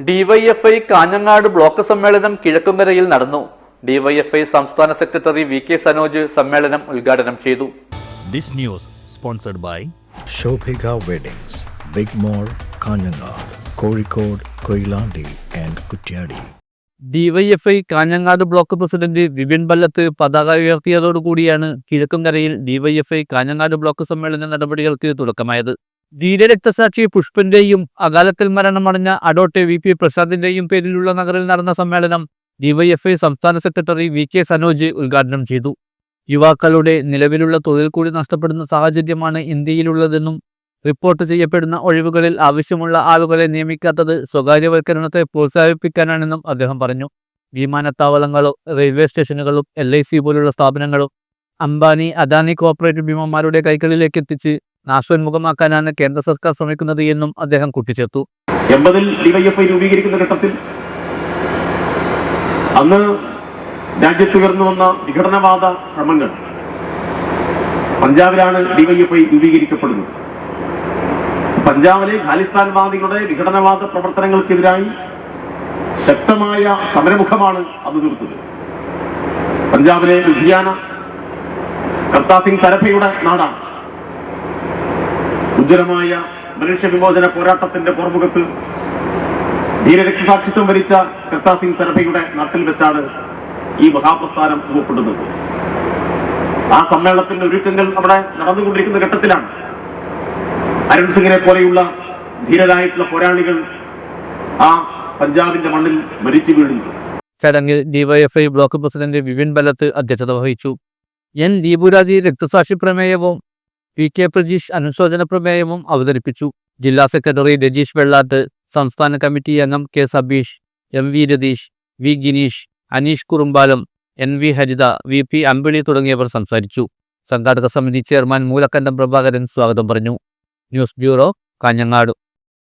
DYFI Kanhangad block സമ്മേളനം കിഴക്കുംകരയിൽ നടന്നു. DYFI സംസ്ഥാന സെക്രട്ടറി വി കെ സനോജ് സമ്മേളനം ഉദ്ഘാടനം ചെയ്തു. This news sponsored by Shobhika Weddings, big mall Kanhangad Kozhikode Koyilandy and Kuttiadi. DYFI Kanhangad block president Vipin Ballath പതാക ഉയർത്തിയതോടുകൂടിയാണ് കിഴക്കുംകരയിൽ ഡിവൈഎഫ്ഐ കാഞ്ഞങ്ങാട് ബ്ലോക്ക് സമ്മേളന നടപടികൾക്ക് തുടക്കമായത്. ധീരരക്തസാക്ഷി പുഷ്പന്റെയും അകാലത്തിൽ മരണമടഞ്ഞ അഡോട്ടെ വി പി പ്രസാദിന്റെയും പേരിലുള്ള നഗറിൽ നടന്ന സമ്മേളനം ഡിവൈഎഫ്ഐ സംസ്ഥാന സെക്രട്ടറി വി കെ സനോജ് ഉദ്ഘാടനം ചെയ്തു. യുവാക്കളുടെ നിലവിലുള്ള തൊഴിൽ കൂടി നഷ്ടപ്പെടുന്ന സാഹചര്യമാണ് ഇന്ത്യയിലുള്ളതെന്നും റിപ്പോർട്ട് ചെയ്യപ്പെടുന്ന ഒഴിവുകളിൽ ആവശ്യമുള്ള ആളുകളെ നിയമിക്കാത്തത് സ്വകാര്യവൽക്കരണത്തെ പ്രോത്സാഹിപ്പിക്കാനാണെന്നും അദ്ദേഹം പറഞ്ഞു. വിമാനത്താവളങ്ങളും റെയിൽവേ സ്റ്റേഷനുകളും എൽ പോലുള്ള സ്ഥാപനങ്ങളും അംബാനി അദാനി കോർപ്പറേറ്റ് ഭീമന്മാരുടെ കൈകളിലേക്ക് എത്തിച്ച് നാശോന്മുഖമാക്കാനാണ് കേന്ദ്ര സർക്കാർ ശ്രമിക്കുന്നത് എന്നും അദ്ദേഹം കൂട്ടിച്ചേർത്തു. എൺപതിൽ ഡിവൈഎഫ്ഐ രൂപീകരിക്കുന്ന ഘട്ടത്തിൽ അന്ന് രാജ്യത്ത് ഉയർന്നു വന്ന വിഘടനവാദ ശ്രമങ്ങൾ പഞ്ചാബിലാണ് ഡിവൈഎഫ്ഐ രൂപീകരിക്കപ്പെടുന്നത്. പഞ്ചാബിലെ ഖാലിസ്ഥാൻവാദികളുടെ വിഘടനവാദ പ്രവർത്തനങ്ങൾക്കെതിരായി ശക്തമായ സമരമുഖമാണ് അത് തീർത്തത് പഞ്ചാബിലെ ലുധിയാന കർത്താ സിംഗ് സരഫയുടെ നാടാണ്. ഉജ്ജ്വലമായ മനുഷ്യവിമോചന പോരാട്ടത്തിന്റെ പുറമുഖത്ത് ധീരരക്ഷസാക്ഷിത്വം വരിച്ച കർത്താ സിംഗ് സരഭയുടെ നാട്ടിൽ വെച്ചാണ് ഈ മഹാപ്രസ്ഥാനം രൂപപ്പെടുന്നത്. ആ സമ്മേളനത്തിന്റെ ഒരുക്കങ്ങൾ അവിടെ നടന്നുകൊണ്ടിരിക്കുന്ന ഘട്ടത്തിലാണ്. അരുൺ സിംഗിനെ പോലെയുള്ള ധീരരായിട്ടുള്ള പോരാളികൾ ആ പഞ്ചാബിന്റെ മണ്ണിൽ മരിച്ചു വീഴുന്നു. ചടങ്ങിൽ DYFI block president Vipin Ballath അധ്യക്ഷത വഹിച്ചു. എൻ ദീപുരാജി രക്തസാക്ഷി പ്രമേയവും പി കെ പ്രജീഷ് അനുശോചന പ്രമേയവും അവതരിപ്പിച്ചു. ജില്ലാ സെക്രട്ടറി രജീഷ് വെള്ളാട്ട് സംസ്ഥാന കമ്മിറ്റി അംഗം K Sabeesh M V Ratheesh V Gineesh Aneesh Kurumbalam N V Haritha V P Ambili തുടങ്ങിയവർ സംസാരിച്ചു. സംഘാടക സമിതി ചെയർമാൻ മൂലക്കണ്ടം പ്രഭാകരൻ സ്വാഗതം പറഞ്ഞു. News bureau Kanhangad.